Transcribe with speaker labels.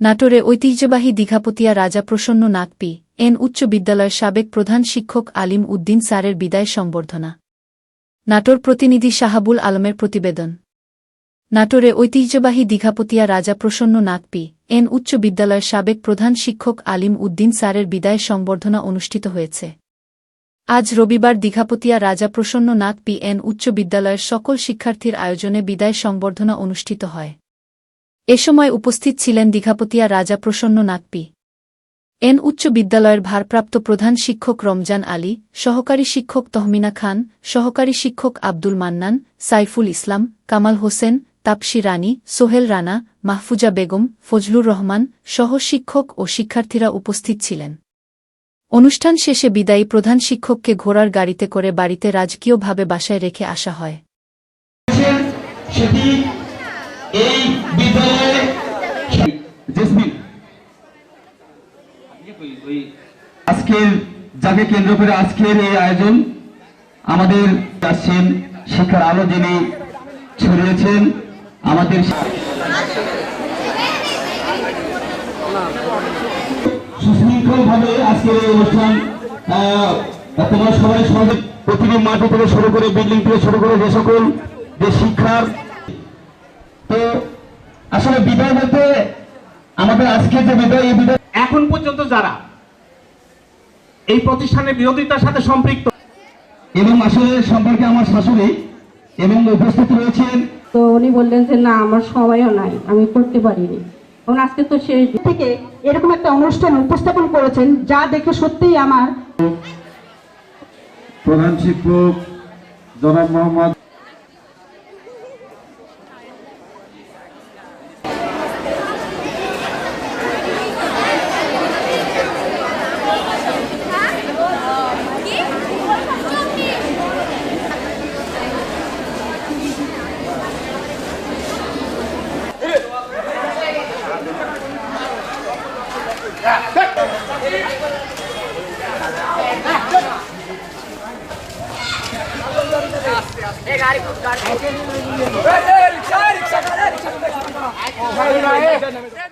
Speaker 1: নাটোরে ঐতিহ্যবাহী দীঘাপতিয়া রাজা প্রসন্ন নাগপি, এন উচ্চ বিদ্যালয়ের সাবেক প্রধান শিক্ষক আলিম উদ্দিন স্যারের বিদায় সংবর্ধনা। নাটোর প্রতিনিধি শাহাবুল আলমের প্রতিবেদন। নাটোরে ঐতিহ্যবাহী দীঘাপতিয়া রাজা প্রসন্ন নাগপি, এন উচ্চ বিদ্যালয়ের সাবেক প্রধান শিক্ষক আলিম উদ্দিন স্যারের বিদায় সংবর্ধনা অনুষ্ঠিত হয়েছে। আজ রবিবার দীঘাপতিয়া রাজা প্রসন্ন নাগপি, এন উচ্চ বিদ্যালয়ের সকল শিক্ষার্থীর আয়োজনে বিদায় সংবর্ধনা অনুষ্ঠিত হয়। এ সময় উপস্থিত ছিলেন দীঘাপতিয়া রাজা প্রসন্ন নাগপি। এন উচ্চ বিদ্যালয়ের ভারপ্রাপ্ত প্রধান শিক্ষক রমজান আলী, সহকারী শিক্ষক তহমিনা খান, সহকারী শিক্ষক আব্দুল মান্নান, সাইফুল ইসলাম, কামাল হোসেন, তাপসি রানী, সোহেল রানা, মাহফুজা বেগম, ফজলুর রহমান সহ শিক্ষক ও শিক্ষার্থীরা উপস্থিত ছিলেন। অনুষ্ঠান শেষে বিদায়ী প্রধান শিক্ষককে ঘোড়ার গাড়িতে করে বাড়িতে রাজকীয়ভাবে বাসায় রেখে আসা হয়।
Speaker 2: এই বিদ্যালয়ে জেসমিন। আজকের যাকে কেন্দ্র করে আজকের এই আয়োজন আমাদের আসছেন শিক্ষার আলো যিনি ছড়িয়েছেন, আমাদের আজকের এই অনুষ্ঠান সবাই মাটি থেকে শুরু করে, বিল্ডিং থেকে শুরু করে যে সকল যে শিক্ষার তো আসলে বিদায় বলতে আমাদের আজকে যে বিদায় এই বিদায়
Speaker 3: এখন পর্যন্ত যারা এই প্রতিষ্ঠানের বিরোধিতার সাথে সম্পৃক্ত
Speaker 2: এবং আসলে সম্পর্কে আমার শাশুড়ি এবং উপস্থিত রয়েছেন
Speaker 4: তো উনি বললেন যে না আমার সময়ও নাই আমি করতে পারিনি কারণ আজকে তো দিন।
Speaker 5: থেকে এরকম একটা অনুষ্ঠান উপস্থাপন করেছেন যা দেখে সত্যিই আমার
Speaker 2: প্রধান শিক্ষক জনাব মোহাম্মদ রিক্সা রিক্সা রিক্সা